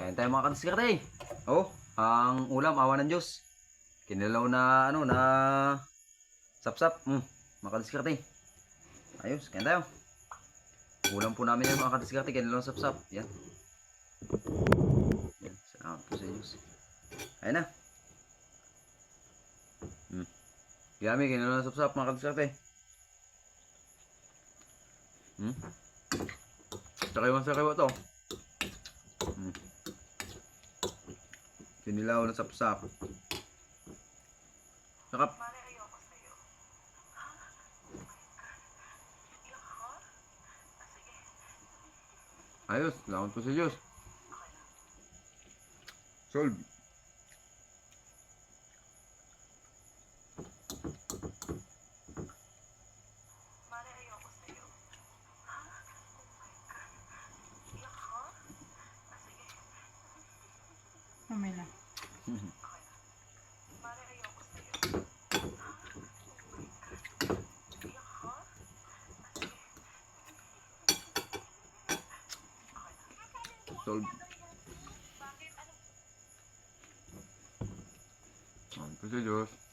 Kain tayo mga kadiskarte. Oh, ang ulam, awa ng Diyos. Kinilaw na, ano, na sapsap. Mm, mga kadiskarte. Ayos, kain tayo. Ulam po namin yan mga kadiskarte, kinilaw na sapsap. Yan. Yan, salamat po sa Diyos. Ayun na. Mm. Yummy, kinilaw na sapsap mga kadiskarte. Hmm? Sakiwan sakiwa to. Hmm. Kinilaw na sapsap. Sarap. Ayos, salamat po sa Diyos. Solve. Mamay na. Solve. Po sa Diyos.